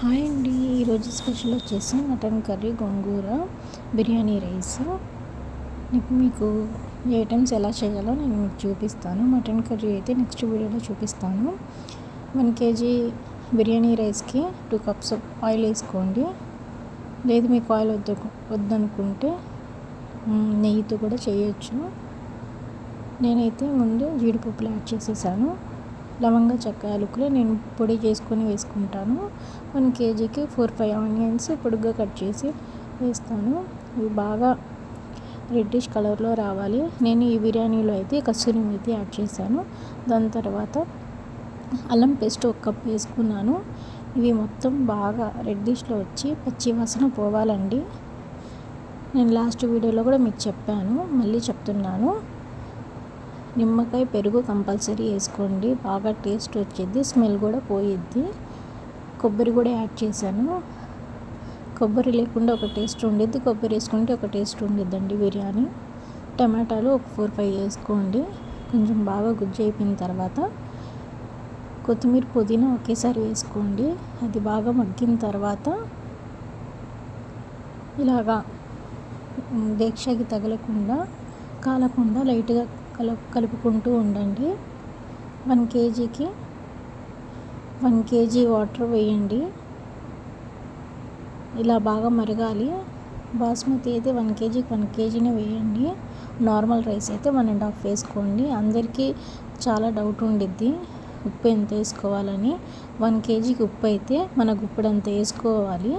Hi అండి. ఈరోజు special వచ్చేసి mutton curry gongura biryani rice. నీకు మీకు ఏ ఐటమ్స్ ఎలా చేయాలో నేను మీకు చూపిస్తాను. మటన్ కర్రీ అయితే నెక్స్ట్ వీడియోలో చూపిస్తాను. వన్ కేజీ బిర్యానీ రైస్కి టూ కప్స్ ఆయిల్ వేసుకోండి. లేదు మీకు ఆయిల్ వద్దు వద్దనుకుంటే నెయ్యితో కూడా చేయొచ్చు. నేనైతే ముందు జీడిపప్పులు యాడ్ చేసేసాను. లవంగ చెక్క యాలకులు నేను పొడి చేసుకొని వేసుకుంటాను. వన్ కేజీకి ఫోర్ ఫైవ్ ఆనియన్స్ పొడుగ్గా కట్ చేసి వేస్తాను. ఇవి బాగా రెడ్డిష్ కలర్లో రావాలి. నేను ఈ బిర్యానీలో అయితే కస్తూరి మేతి యాడ్ చేశాను. దాని తర్వాత అల్లం పేస్ట్ ఒక కప్ వేసుకున్నాను. ఇవి మొత్తం బాగా రెడ్డిష్లో వచ్చి పచ్చి వాసన పోవాలండి. నేను లాస్ట్ వీడియోలో కూడా మీకు చెప్పాను. మళ్ళీ చెప్తున్నాను. నిమ్మకాయ పెరుగు కంపల్సరీ వేసుకోండి. బాగా టేస్ట్ వచ్చింది. స్మెల్ కూడా పోయిద్ది. కొబ్బరి కూడా యాడ్ చేశాను. కొబ్బరి లేకుండా ఒక టేస్ట్ ఉండిద్ది. కొబ్బరి వేసుకుంటే ఒక టేస్ట్ ఉండిద్దండి బిర్యానీ. టమాటాలు ఒక ఫోర్ ఫైవ్ వేసుకోండి. కొంచెం బాగా గుజ్జు అయిపోయిన తర్వాత కొత్తిమీర పుదీనా ఒకేసారి వేసుకోండి. అది బాగా మగ్గిన తర్వాత ఇలాగా దీక్షకి తగలకుండా కాలకుండా లైట్గా కల కలుపుకుంటూ ఉండండి. వన్ కేజీకి వన్ కేజీ వాటర్ వేయండి. ఇలా బాగా మరగాలి. బాస్మతి అయితే వన్ కేజీకి వన్ కేజీనే వేయండి. నార్మల్ రైస్ అయితే వన్ అండ్ హాఫ్ వేసుకోండి. అందరికీ చాలా డౌట్ ఉండిద్ది ఉప్పు ఎంత వేసుకోవాలని. వన్ కేజీకి ఉప్పు అయితే మనకు ఉప్పుడు అంత వేసుకోవాలి.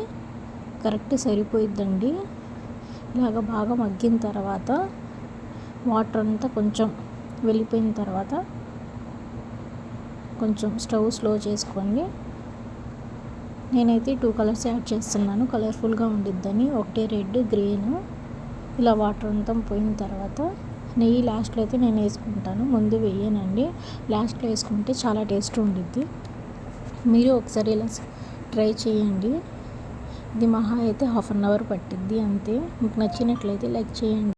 కరెక్ట్ సరిపోయిద్దండి. ఇలాగ బాగా మగ్గిన తర్వాత వాటర్ అంతా కొంచెం వెళ్ళిపోయిన తర్వాత కొంచెం స్టవ్ స్లో చేసుకోండి. నేనైతే టూ కలర్స్ యాడ్ చేస్తున్నాను. కలర్ఫుల్గా ఉండిద్దని. ఒకటి రెడ్ గ్రీన్. ఇలా వాటర్ అంతా పోయిన తర్వాత నెయ్యి లాస్ట్లో అయితే నేను వేసుకుంటాను. ముందు వేయనండి. లాస్ట్లో వేసుకుంటే చాలా టేస్ట్ ఉండిద్ది. మీరు ఒకసారి ఇలా ట్రై చేయండి. ఇది మహా అయితే హాఫ్ అన్ అవర్ పట్టిద్ది అంతే. మీకు నచ్చినట్లయితే లైక్ చేయండి.